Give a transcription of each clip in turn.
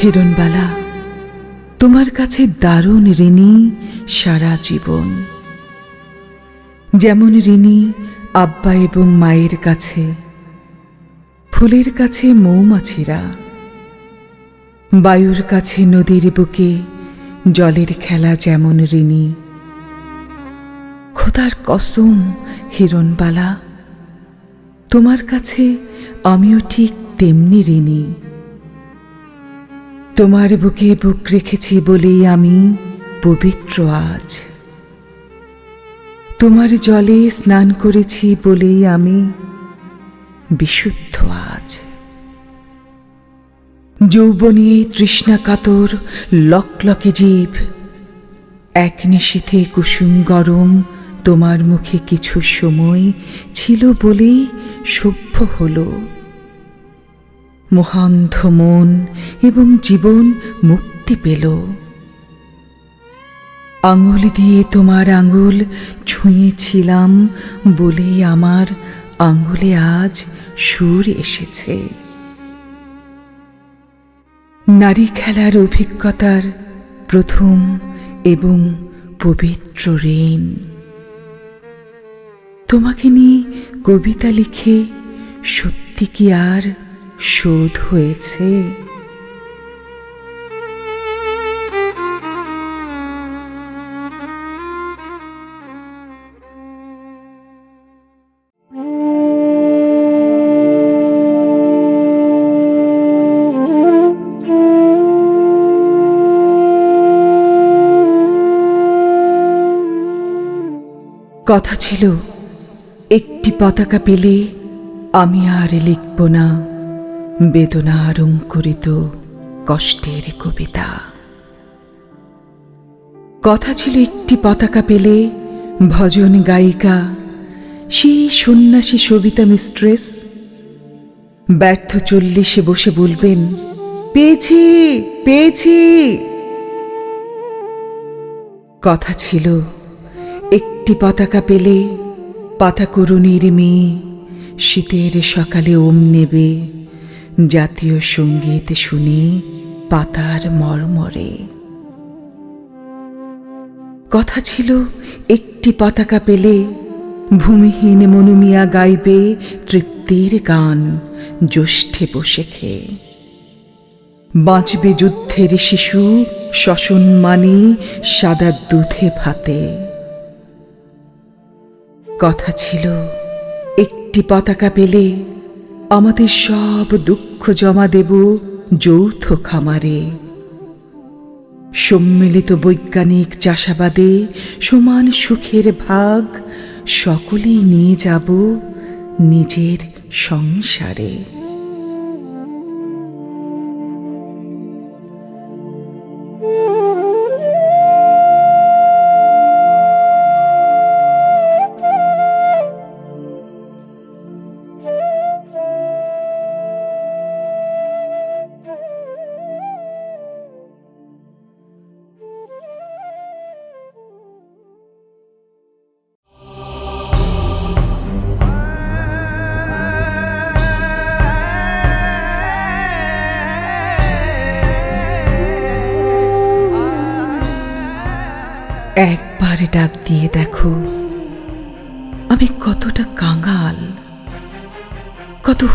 হিরণবালা, তোমার কাছে দারুণ ঋণী সারা জীবন। যেমন ঋণী আব্বা এবং মায়ের কাছে, ফুলের কাছে মৌমাছিরা, বায়ুর কাছে নদীর বুকে জলের খেলা যেমন ঋণী। খোদার কসম হিরণবালা, তোমার কাছে আমিও ঠিক তেমনি ঋণী। তোমার বুকে বুক রেখেছি বলেই আমি পবিত্র আজ। তোমার জলে স্নান করেছি বলেই আমি বিশুদ্ধ আজ। যৌবনী তৃষ্ণা কাতর, লকলকে জীব। এক নিশীথে কুসুম গরম, তোমার মুখে কিছু সময় ছিল বলেই সভ্য হলো। মহান্ধ মন এবং জীবন মুক্তি পেল। আঙুল দিয়ে তোমার আঙুল ছুঁয়েছিলাম বলেই আমার আঙুলে আজ সুর এসেছে। নারী খেলার অভিজ্ঞতার প্রথম এবং পবিত্র ঋণ। তোমাকে নিয়ে কবিতা লিখে সত্যি কি আর শোধ হয়েছে। কথা ছিল একটি পতাকা পেলে আমি আর লিখব না। বেদনার অঙ্কুরিত কষ্টের কবিতা। কথা ছিল একটি পতাকা পেলে ভজন গায়িকা, সেই সন্ন্যাসী সবিতা মিস্ট্রেস। ব্যর্থ চল্লিশে বসে বলবেন, পেয়েছি পেয়েছি। কথা ছিল একটি পতাকা পেলে পাতাকরুণীর মেয়ে শীতের সকালে ওম নেবে। জাতীয় সংগীত শুনে পাতার মর্মরে। কথা ছিল, একটি পতাকা পেলে ভূমিহীন মনুমিয়া গাইবে তৃপ্তির গান, জ্যৈষ্ঠে বসে খেয়ে। বাঁচবে যুদ্ধের শিশু মানে সাদা দুধে ভাতে। কথা ছিল, একটি পতাকা পেলে আমাদের সব দুঃখ জমা দেব যৌথ খামারে। সম্মিলিত বৈজ্ঞানিক চাষাবাদে সমান সুখের ভাগ সকলেই নিয়ে যাব নিজের সংসারে।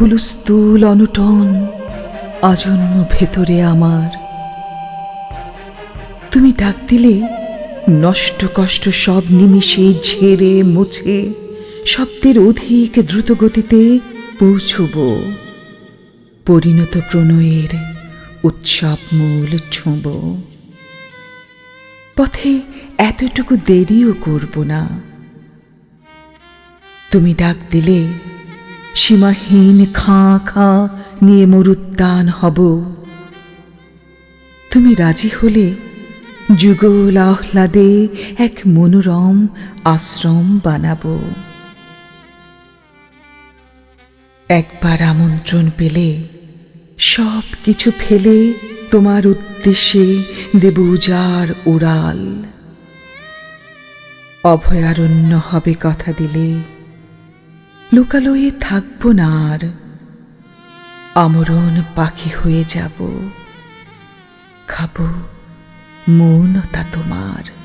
হুলুস্থুল অনটন আজন্ম ভেতরে আমার। তুমি ডাক দিলে নষ্ট কষ্ট সব নিমিষে ঝেড়ে মুছে শব্দের অধিক দ্রুত গতিতে পৌঁছব। পরিণত প্রণয়ের উৎসব মূল ছোঁব। পথে এতটুকু দেরিও করব না। তুমি ডাক দিলে সীমাহীন খাঁ খাঁ নিয়ে মরুদ্যান হব। তুমি রাজি হলে যুগল আহ্লাদে এক মনোরম আশ্রম বানাবো। একবার আমন্ত্রণ পেলে সব কিছু ফেলে তোমার উদ্দেশ্যে দেব উজার উড়াল। অভয়ারণ্য হবে কথা দিলে লোকালয়ে থাকব না আর। আমরণ পাখি হয়ে যাব। খাব মৌনতা তোমার।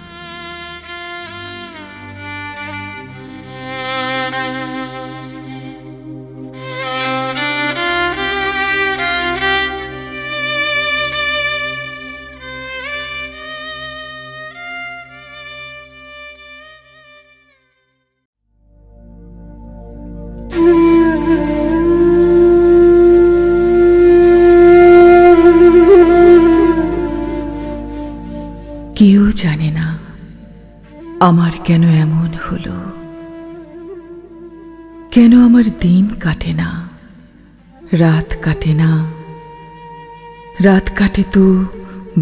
রাত কাটে তো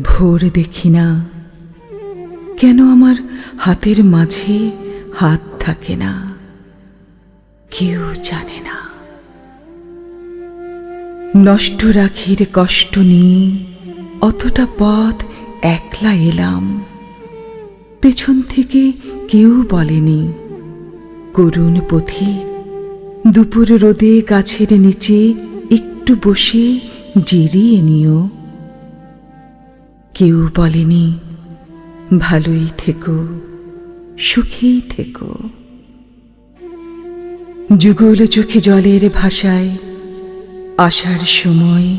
ভোর দেখি না। কেন আমার হাতের মাঝে হাত থাকে না? কেউ জানে না। নষ্ট রাখির কষ্ট নিয়ে অতটা পথ একলা এলাম। পেছন থেকে কেউ বলেনি, করুণ পথিক দুপুর রোদে গাছের নিচে একটু বসে জিরিয়ে নিও। কেউ বলেনি, ভালোই থেকো, সুখেই থেকো। যুগল চোখে জলের ভাষায়, আসার সময়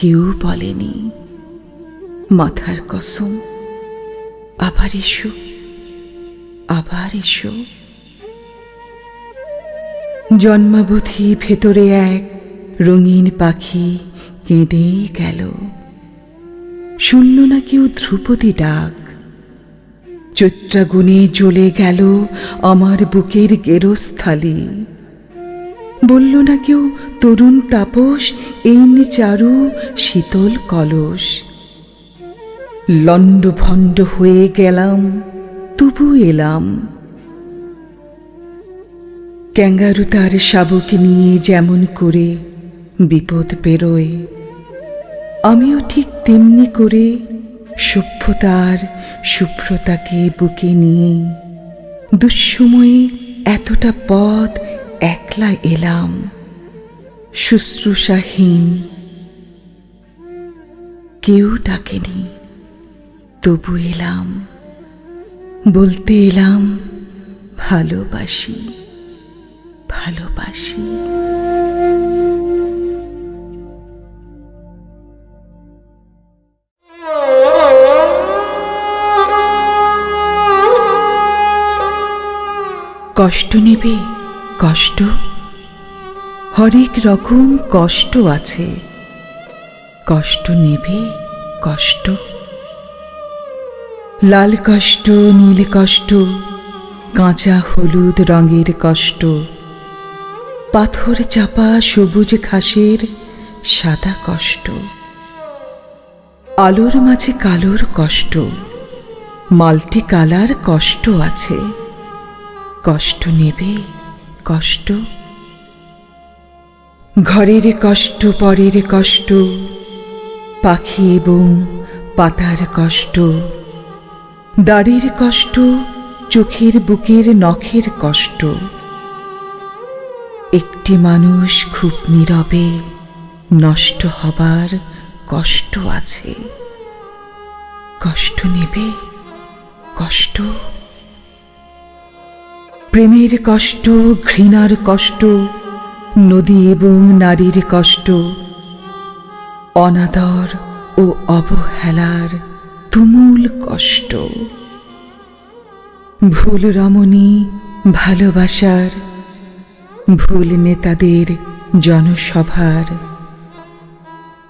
কেউ বলেনি, মাথার কসম, আবার এসো আবার এসো। জন্মাবধি ভেতরে এক রঙিন পাখি কেঁদেই গেল। শুনল না কেউ ধ্রুপদী ডাক। চৈত্রাগুনে জ্বলে গেল আমার বুকের গেরস্থালি। বলল না কেউ তরুণ তাপস এইন চারু, শীতল কলস। লণ্ড ভণ্ড হয়ে গেলাম, তবু এলাম। ক্যাঙ্গারু তার শাবক নিয়ে যেমন করে বিপদ পেরোয়। আমিও ঠিক তেমনি করে সভ্যতার শুভ্রতাকে বুকে নিয়ে দুঃসময়ে এতটা পথ একলা এলাম শুশ্রূষাহীন। কেউ ডাকেনি, তবু এলাম, বলতে এলাম, ভালোবাসি ভালোবাসি। কষ্ট নেবে, কষ্ট? হরেক রকম কষ্ট আছে। কষ্ট নেবে, কষ্ট? লাল কষ্ট, নীল কষ্ট, কাঁচা হলুদ রঙের কষ্ট। পাথর চাপা সবুজ ঘাসের সাদা কষ্ট। আলোর মাঝে কালোর কষ্ট। মাল্টি কালার কষ্ট আছে। কষ্ট নেবে, কষ্ট। ঘরের কষ্ট, পরের কষ্ট, পাখি এবং পাতার কষ্ট। দাড়ির কষ্ট, চোখের বুকের নখের কষ্ট। একটি মানুষ খুব নীরবে, নষ্ট হবার কষ্ট আছে। কষ্ট নেবে, কষ্ট। প্রেমের কষ্ট, ঘৃণার কষ্ট, নদী এবং নারীর কষ্ট, অনাদর ও অবহেলার তুমুল কষ্ট। ভুল রমণী ভালোবাসার, ভুল নেতাদের জনসভার।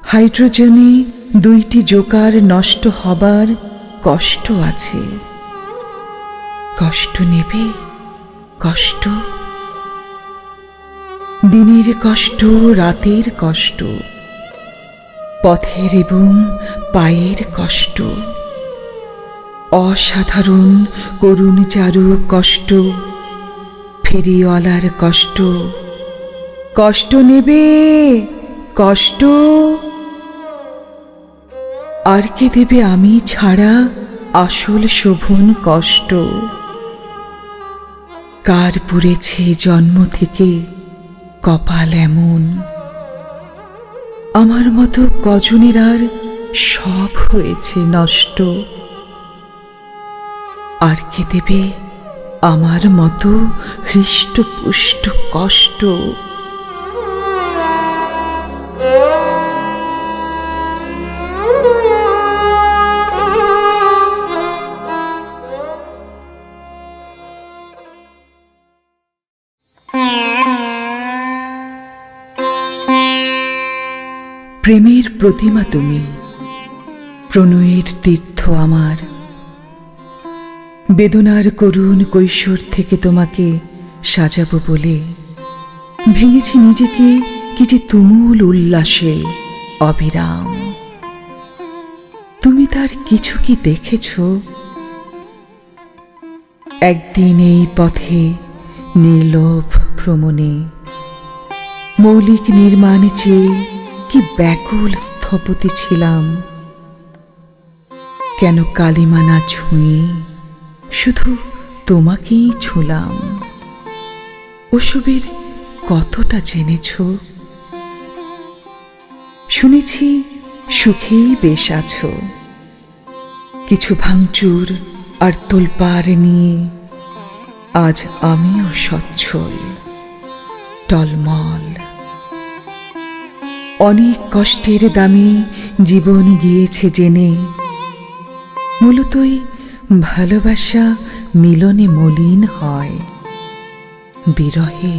হাইড্রোজেনে দুইটি জোকার নষ্ট হবার কষ্ট আছে। কষ্ট নেবে? কষ্ট? দিনের কষ্ট, রাতের কষ্ট, পথের এবং পায়ের কষ্ট, অসাধারণ করুণ চারু কষ্ট, ফেরিওয়ালার কষ্ট কষ্ট নেবে কষ্ট? আর কে দেবে আমি ছাড়া আসল শোভন কষ্ট? কার পুড়েছে জন্ম থেকে, কপাল এমন। আমার মতো কজনের আর সব হয়েছে নষ্ট। আর কে দেবে আমার মতো হৃষ্টপুষ্ট কষ্ট? প্রেমের প্রতিমা তুমি। প্রণয়ের তীর্থ আমার। বেদনার করুণ কৈশোর থেকে তোমাকে সাজাবো বলে। ভেঙেছি নিজেকে কি যে তুমুল উল্লাসে অবিরাম। তুমি তার কিছু কি দেখেছ? একদিন এই পথে নির্লোভ ভ্রমণে। মৌলিক নির্মাণ চেয়ে কি ব্যাকুল স্থপতি ছিলাম। কেন কালিমানা ছুঁয়ে শুধু তোমাকেই ছুঁলাম। ওসবের কতটা জেনেছ? শুনেছি সুখেই বেশ আছো। কিছু ভাঙচুর আর তোলপাড় নিয়ে আজ আমিও সচ্ছল, টলমল। অনেক কষ্টের দামে জীবন গিয়েছে জেনে। মূলতই ভালোবাসা মিলনে মলিন হয়, বিরহে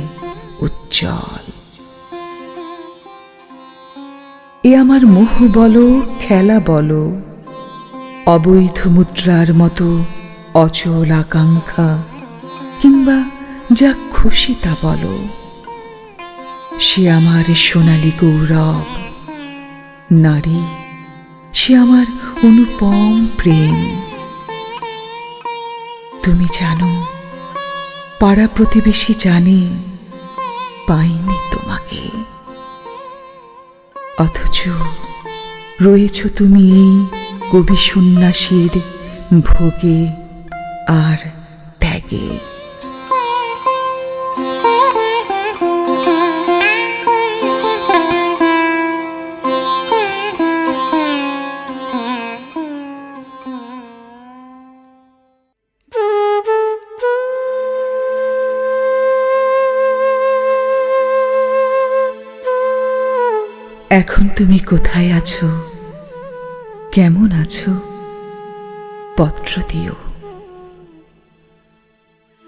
উজ্জ্বল। এ আমার মোহ বলো, খেলা বলো, অবৈধ মুদ্রার মতো অচল আকাঙ্ক্ষা, কিংবা যা খুশি তা বলো। সে আমার সোনালী গৌরব। নারী, সে আমার অনুপম প্রেম। তুমি জানো, পাড়া প্রতিবেশী জানে, পাইনি তোমাকে। অথচ রয়েছ তুমি এই কবি সন্ন্যাসীর ভোগে আর ত্যাগে। এখন তুমি কোথায় আছো? কেমন আছো? পত্র দিও।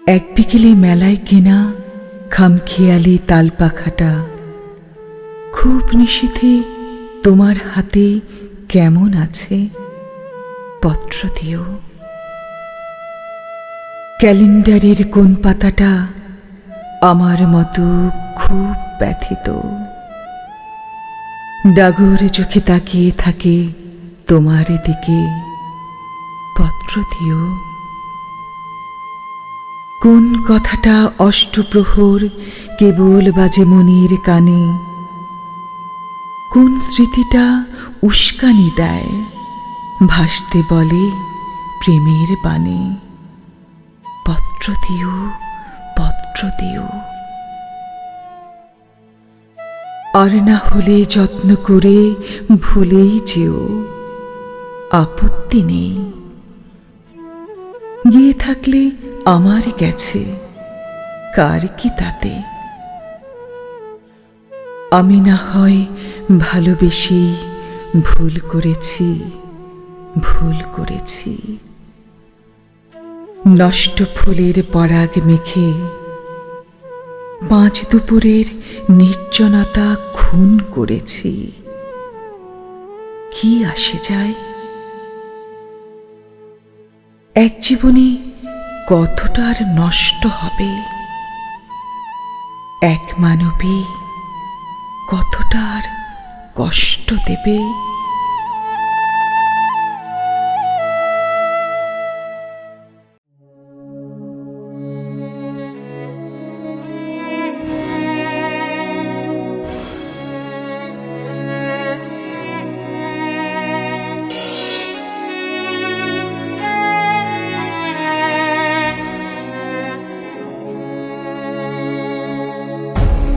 এক বিকেলে মেলায় কেনা খামখেয়ালি তাল পাখাটা খুব নিশীথে তোমার হাতে কেমন আছে? পত্র দিও। ক্যালেন্ডারের কোন পাতাটা আমার মতো খুব ব্যথিত? ডাগর চোখে তাকিয়ে থাকে তোমার দিকে পত্র দিও। কোন কথাটা অষ্টপ্রহর, কেবল বাজে মনির কানে। কোন স্মৃতিটা উস্কানি দেয়, ভাসতে বলে প্রেমের বাণে। পত্র দিও পত্র দিও। আর না হলে যত্ন করে ভুলেই যেও। আপত্তি নেই। গিয়ে থাকলে আমার গেছে। কার কি তাতে? আমি না হয় ভালোবেসে ভুল করেছি ভুল করেছি। নষ্ট ফুলের পরাগ মেখে পাঁচ দুপুরের নির্জনতা খুন করেছি। কি আসে যায়? এক জীবনে কতটা আর নষ্ট হবে? এক মানবী কতটার কষ্ট দেবে?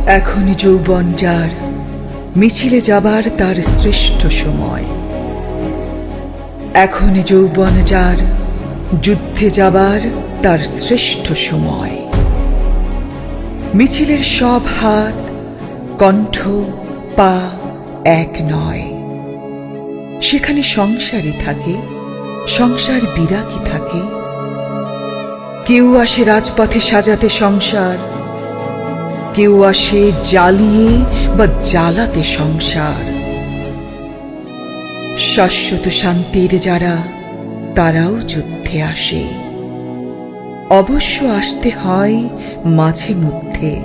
এখন যৌবন যার, মিছিলে যাবার তার শ্রেষ্ঠ সময়। এখন যৌবন যার, যুদ্ধে যাবার তার শ্রেষ্ঠ সময়। মিছিলের সব হাত, কণ্ঠ, পা এক নয়। সেখানে সংসারই থাকে, সংসার বিরাগী থাকে। কেউ আসে রাজপথে সাজাতে সংসার কেউ আসে জ্বালিয়ে বা জ্বালাতে সংসার। শাশ্বত শান্তির যারা, তারাও যুদ্ধে আসে। অবশ্য আসতে হয় মাঝে মধ্যে।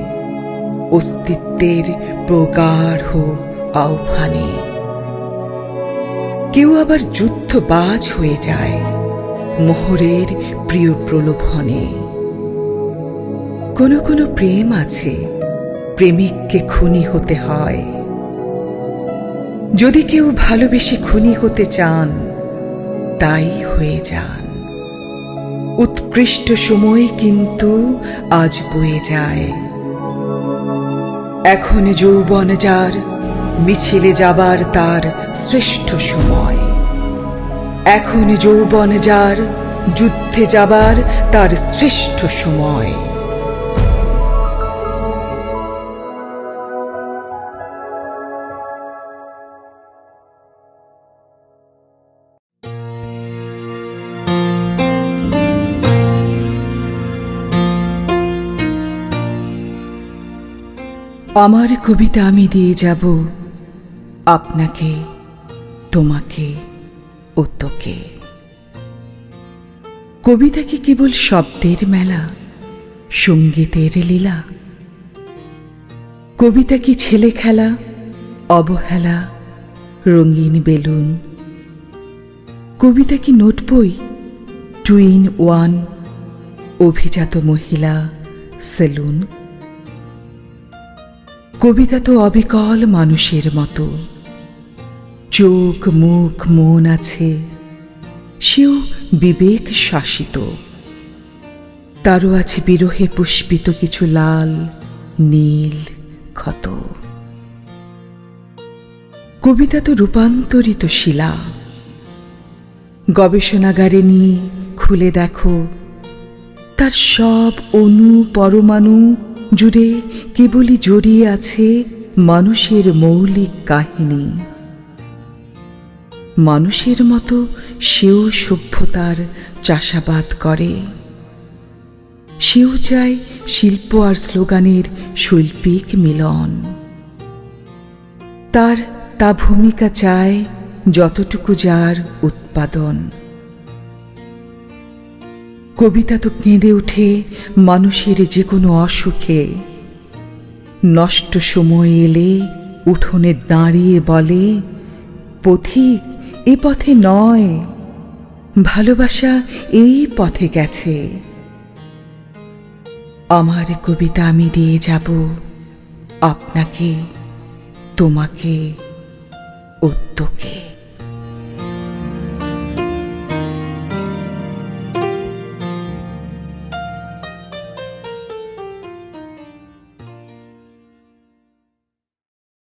অস্তিত্বের প্রগাঢ় আহ্বানে। কেউ আবার যুদ্ধবাজ হয়ে যায়, মোহরের প্রিয় প্রলোভনে। কোনো কোনো প্রেম আছে, প্রেমিককে খুনি হতে হয়। যদি কেউ ভালোবেসে খুনি হতে চান, তাই হয়ে যান। উৎকৃষ্ট সময় কিন্তু আজ বয়ে যায়। এখন যৌবন যার, মিছিলে যাবার তার শ্রেষ্ঠ সময়। এখন যৌবন যার, যুদ্ধে যাবার তার শ্রেষ্ঠ সময়। আমার কবিতা আমি দিয়ে যাব। আপনাকে, তোমাকে ও তোকে। কবিতা কি কেবল শব্দের মেলা, সঙ্গীতের লীলা? কবিতা কি ছেলে খেলা, অবহেলা, রঙিন বেলুন? কবিতা কি নোট বই, টুইন ওয়ান, অভিজাত মহিলা, সেলুন? কবিতা তো অবিকল মানুষের মতো। চোখ, মুখ, মন আছে, সেও বিবেক শাসিত। তারও আছে বিরহে পুষ্পিত কিছু লাল, নীল ক্ষত। কবিতা তো রূপান্তরিত শিলা। গবেষণাগারে নিয়ে খুলে দেখো, তার সব অণু পরমাণু জুড়ে কেবলই জড়িয়ে আছে মানুষের মৌলিক কাহিনী। মানুষের মতো সেও সভ্যতার চাষাবাদ করে। সেও চায় শিল্প আর স্লোগানের শৈল্পিক মিলন। তার তা ভূমিকা চায় যতটুকু যার উৎপাদন। কবিতা তো কেঁদে ওঠে মানুষের যে কোনো অসুখে। নষ্ট সময় এলে উঠোনে দাঁড়িয়ে বলে, পথিক, এ পথে নয়। ভালোবাসা এই পথে গেছে। আমার কবিতা আমি দিয়ে যাব। আপনাকে, তোমাকে তোকে